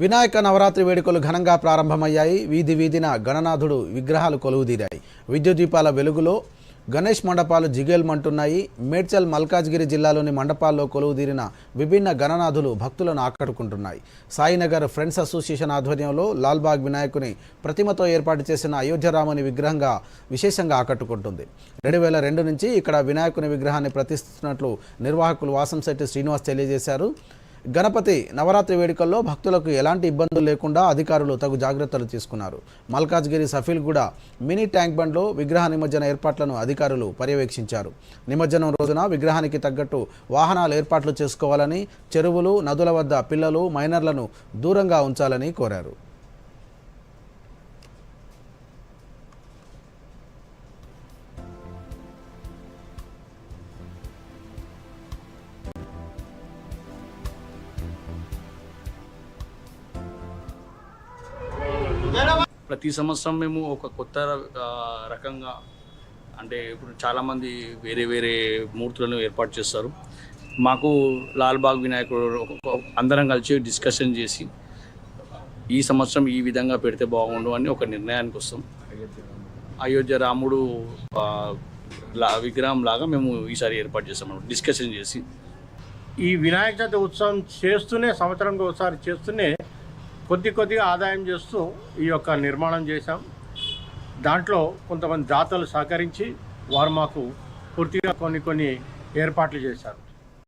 వినాయక నవరాత్రి వేడుకలు ఘనంగా ప్రారంభమయ్యాయి. వీధి వీధిన గణనాథుడు విగ్రహాలు కొలువుదీరాయి. విద్యుత్ దీపాల వెలుగులో గణేష్ మండపాలు జిగేల్మంటున్నాయి. మేడ్చల్ మల్కాజ్గిరి జిల్లాలోని మండపాల్లో కొలువుదీరిన విభిన్న గణనాథులు భక్తులను ఆకట్టుకుంటున్నాయి. సాయినగర్ ఫ్రెండ్స్ అసోసియేషన్ ఆధ్వర్యంలో లాల్బాగ్ వినాయకుని ప్రతిమతో ఏర్పాటు చేసిన అయోధ్యరాముని విగ్రహంగా విశేషంగా ఆకట్టుకుంటుంది. రెండు వేల రెండు నుంచి ఇక్కడ వినాయకుని విగ్రహాన్ని ప్రతిష్ఠిస్తున్నట్లు నిర్వాహకులు వాసంశెట్టి శ్రీనివాస్ తెలియజేశారు. గణపతి నవరాత్రి వేడుకల్లో భక్తులకు ఎలాంటి ఇబ్బందులు లేకుండా అధికారులు తగు జాగ్రత్తలు తీసుకున్నారు. మల్కాజ్గిరి సఫీల్ కూడా మినీ ట్యాంక్ బండ్లో విగ్రహ నిమజ్జన ఏర్పాట్లను అధికారులు పర్యవేక్షించారు. నిమజ్జనం రోజున విగ్రహానికి తగ్గట్టు వాహనాలు ఏర్పాట్లు చేసుకోవాలని చెరువులు నదుల వద్ద పిల్లలు మైనర్లను దూరంగా ఉంచాలని కోరారు. ప్రతి సంవత్సరం మేము ఒక కొత్త రకంగా అంటే ఇప్పుడు చాలామంది వేరే వేరే మూర్తులను ఏర్పాటు చేస్తారు. మాకు లాల్బాగ్ వినాయకుడు అందరం కలిసి డిస్కషన్ చేసి ఈ సంవత్సరం ఈ విధంగా పెడితే బాగుండు అని ఒక నిర్ణయానికి వస్తాం. అయోధ్య రాముడు లా విగ్రహం లాగా మేము ఈసారి ఏర్పాటు చేస్తాం డిస్కషన్ చేసి. ఈ వినాయక చవితి ఉత్సవం చేస్తూనే సంవత్సరంకి ఒకసారి చేస్తూనే కొద్ది కొద్దిగా ఆదాయం చేస్తూ ఈ యొక్క నిర్మాణం చేశాం. దాంట్లో కొంతమంది దాతలు సహకరించి వారు మాకు పూర్తిగా కొన్ని కొన్ని ఏర్పాట్లు చేశారు.